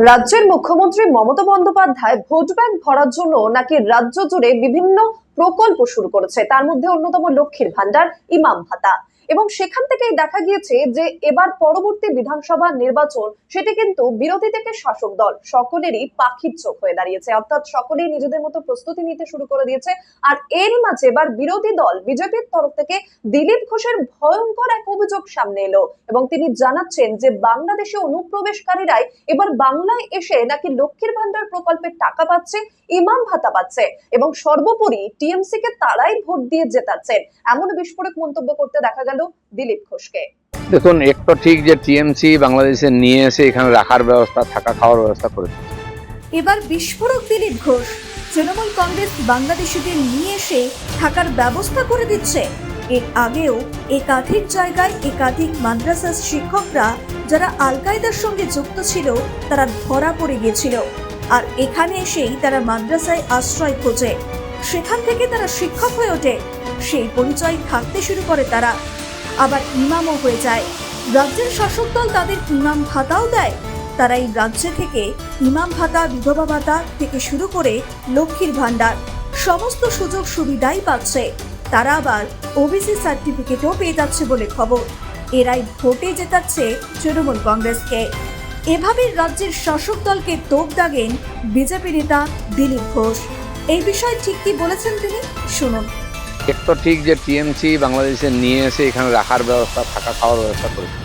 রাজ্যের মুখ্যমন্ত্রী Mamata Bandyopadhyay vote bank ভরার জন্য নাকি রাজ্য জুড়ে বিভিন্ন প্রকল্প শুরু করেছে? তার মধ্যে অন্যতম লক্ষ্মীর ভান্ডার ইমাম ভাতা। এবং সেখান থেকেই দেখা গিয়েছে যে এবার পরবর্তী বিধানসভা নির্বাচন, সেটি কিন্তু বিরোধী থেকে শাসক দল, সকলেরই পাখির চোখ হয়ে দাঁড়িয়েছে। অর্থাৎ সকলেই নিজেদের মতো প্রস্তুতি নিতে শুরু করে দিয়েছে। আর এরই মাঝে এবার বিরোধী দল, বিজেপির তরফ থেকে দিলীপ ঘোষের ভয়ঙ্কর এক অভিযোগ সামনে এলো এবং তিনি জানাচ্ছেন যে বাংলাদেশে অনুপ্রবেশকারীরাই এবার বাংলায় এসে নাকি লক্ষ্মীর ভান্ডার প্রকল্পের টাকা পাচ্ছে, ইমাম ভাতা পাচ্ছে এবং সর্বোপরি টিএমসি কে তারাই ভোট দিয়ে জেতাচ্ছেন। এমন বিস্ফোরক মন্তব্য করতে দেখা গেল দিলীপ ঘোষকে। দেখুন এক তো ঠিক যে টিএমসি বাংলাদেশে নিয়ে এসে এখানে রাখার ব্যবস্থা থাকা খাওয়ার ব্যবস্থা করেছে। এবার বিস্ফোরক দিলীপ ঘোষ। তৃণমূল কংগ্রেস বাংলাদেশিদের নিয়ে এসে থাকার ব্যবস্থা করে দিচ্ছে। এর আগেও একাধিক জায়গায় একাধিক মাদ্রাসার শিক্ষকরা যারা আল কায়দার সঙ্গে যুক্ত ছিল তারা ধরা পড়ে গিয়েছিল। আর এখানে এসেই তারা মাদ্রাসায় আশ্রয় খোঁজে। সেখান থেকে তারা শিক্ষক হয়ে ওঠে। সেই পরিচয় থাকতে শুরু করে তারা। আবার ইমামও হয়ে যায়। রাজ্যের শাসক দল তাদের ইমাম ভাতাও দেয়। তারা এই রাজ্য থেকে ইমাম ভাতা, বিধবা ভাতা থেকে শুরু করে লক্ষ্মীর ভাণ্ডার। সমস্ত সুযোগ সুবিধাই পাচ্ছে। তারা আবার ওবিসি সার্টিফিকেটও পেয়ে যাচ্ছে বলে খবর। এরাই ভোটে জেতাচ্ছে তৃণমূল কংগ্রেসকে। এভাবে রাজ্যের শাসক দলকে তোপ দাগেন বিজেপি নেতা দিলীপ ঘোষ। এই বিষয়ে ঠিক কি বলেছেন তিনি? শুনুন। এক তো ঠিক যে টিএমসি বাংলাদেশে নিয়ে এসে এখানে রাখার ব্যবস্থা, থাকা খাওয়ার ব্যবস্থা করেছে।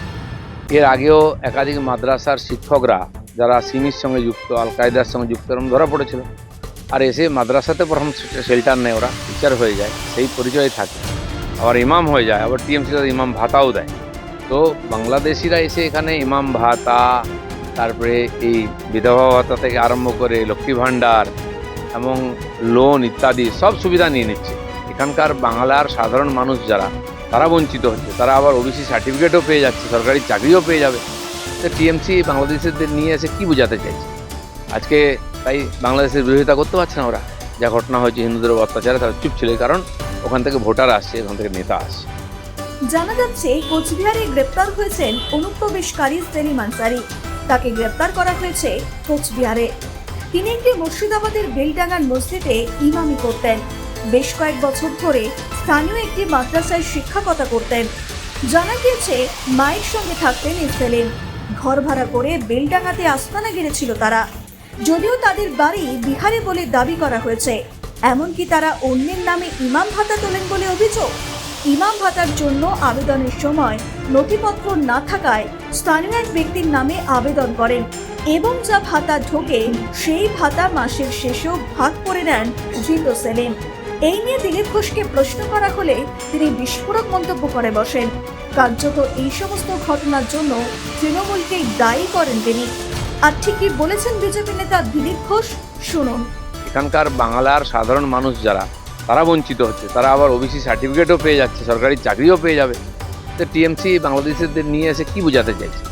এর আগেও একাধিক মাদ্রাসার শিক্ষকরা, যারা সিমির সঙ্গে যুক্ত আল কায়দার সঙ্গে যুক্ত, এরকম ধরা পড়েছিল। আর এসে মাদ্রাসাতে প্রথম শেল্টার নেয় ওরা টিচার হয়ে যায়, সেই পরিচয় থাকে। আবার ইমাম হয়ে যায়, আবার টিএমসি ইমাম ভাতাও দেয়। তো বাংলাদেশিরা এসে এখানে ইমাম ভাতা, তারপরে এই বিধবা ভাতা থেকে আরম্ভ করে লক্ষ্মী ভাণ্ডার এবং লোন ইত্যাদি সব সুবিধা নিয়ে নিচ্ছে। এখানকার বাংলার সাধারণ মানুষ যারা, তারা বঞ্চিত হচ্ছে। তারা আবার ওবিসি সার্টিফিকেটও পেয়ে যাচ্ছে, সরকারি চাকরিও পেয়ে যাবে। তো টিএমসি বাংলাদেশিদের নিয়ে এসে কি বোঝাতে চাইছে? আজকে তাই বাংলাদেশের বিরোধিতা করতে পারছে না ওরা। যা ঘটনা হয়েছে, হিন্দুদের অত্যাচারে তারা চুপ ছিল কারণ ওখান থেকে ভোটার আসছে ওখান থেকে নেতা আসছে। জানা যাচ্ছে, কোচবিহারে গ্রেপ্তার হয়েছেন অনুপ্রবেশকারী সেলিম আনসারি। তাকে গ্রেপ্তার করা হয়েছে কোচবিহারে। তিনি একটি মুর্শিদাবাদের বেলডাঙ্গার মসজিদে ইমামি করতেন। বেশ কয়েক বছর ধরে স্থানীয় একটি মাদ্রাসায় শিক্ষকতা করতেন। জানা গিয়েছে, মায়ের সঙ্গে থাকতেন এই সেলিম ঘর ভাড়া করে বেলডাঙ্গাতে আস্তানা গেড়েছিল তারা। যদিও তাদের বাড়ি বিহারে বলে দাবি করা হয়েছে, এমনকি তারা অন্যের নামে ইমাম ভাতা তোলেন বলে অভিযোগ। ইমাম ভাতার জন্য আবেদনের সময় নথিপত্র না থাকায় স্থানীয় এক ব্যক্তির নামে আবেদন করেন এবং যা ভাতা ঢোকে সেই ভাতা মাসের শেষেও ভাগ করে নেন ধৃত সেলিম। এই নিয়ে দিলীপ ঘোষকে প্রশ্ন করা হলে তিনি বিস্ফোরক মন্তব্য করে বসেন। কার্যত এই সমস্ত ঘটনার জন্য তৃণমূলকেই দায়ী করেন তিনি। আর ঠিকই বলেছেন বিজেপি নেতা দিলীপ ঘোষ, শুনুন। এখানকার বাংলার সাধারণ মানুষ যারা, তারা বঞ্চিত হচ্ছে। তারা আবার ওবিসি সার্টিফিকেটও পেয়ে যাচ্ছে, সরকারি চাকরিও পেয়ে যাবে। তো টিএমসি বাংলাদেশিদের নিয়ে এসে কি বোঝাতে চাইছে?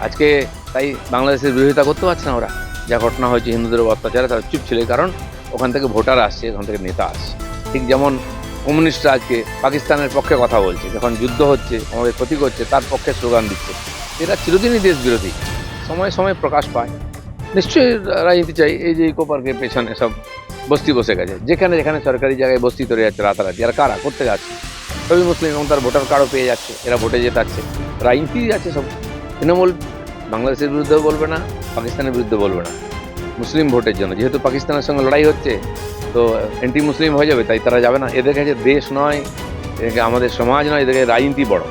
আজকে তাই বাংলাদেশের বিরোধিতা করতে পারছে না ওরা। যা ঘটনা হয়েছে হিন্দুদের অত্যাচারে, তারা চুপ ছিল। কারণ ওখান থেকে ভোটার আসছে, ওখান থেকে নেতা আসছে। ঠিক যেমন কমিউনিস্টরা আজকে পাকিস্তানের পক্ষে কথা বলছে, যখন যুদ্ধ হচ্ছে, আমাদের ক্ষতি করছে, তার পক্ষে স্লোগান দিচ্ছে। এরা চিরদিনই দেশ বিরোধী সময় সময় প্রকাশ পায়। নিশ্চয়ই রাজনীতি চাই, এই যে ইকো পার্কের পেছনে সব বস্তি বসে গেছে। যেখানে যেখানে সরকারি জায়গায় বস্তি তৈরি যাচ্ছে রাতারাতি। আর কারা? করতে যাচ্ছে। সবই মুসলিম এবং তার ভোটার কার্ডও পেয়ে যাচ্ছে। এরা ভোটে জেতাচ্ছে। রাজনীতি আছে সব। তৃণমূল বাংলাদেশের বিরুদ্ধেও বলবে না, পাকিস্তানের বিরুদ্ধে বলবে না। মুসলিম ভোটের জন্য। যেহেতু পাকিস্তানের সঙ্গে লড়াই হচ্ছে, তো অ্যান্টি মুসলিম হয়ে যাবে, তাই তারা যাবে না। এদের কাছে দেশ নয়, এদেরকে আমাদের সমাজ নয়, এদেরকে রাজনীতি বড়।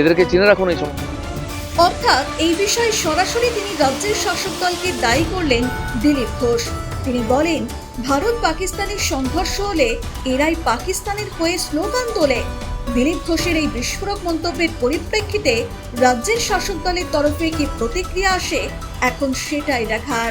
এদেরকে চিনে রাখুন এই সময় অর্থাৎ এই বিষয়ে সরাসরি তিনি রাজ্যের শাসক দলকে দায়ী করলেন দিলীপ ঘোষ। তিনি বলেন, ভারত পাকিস্তানের সংঘর্ষ হলে এরাই পাকিস্তানের হয়ে স্লোগান তোলে। দিলীপ ঘোষের এই বিস্ফোরক মন্তব্যের পরিপ্রেক্ষিতে রাজ্যের শাসক দলের তরফে কি প্রতিক্রিয়া আসে, এখন সেটাই দেখার।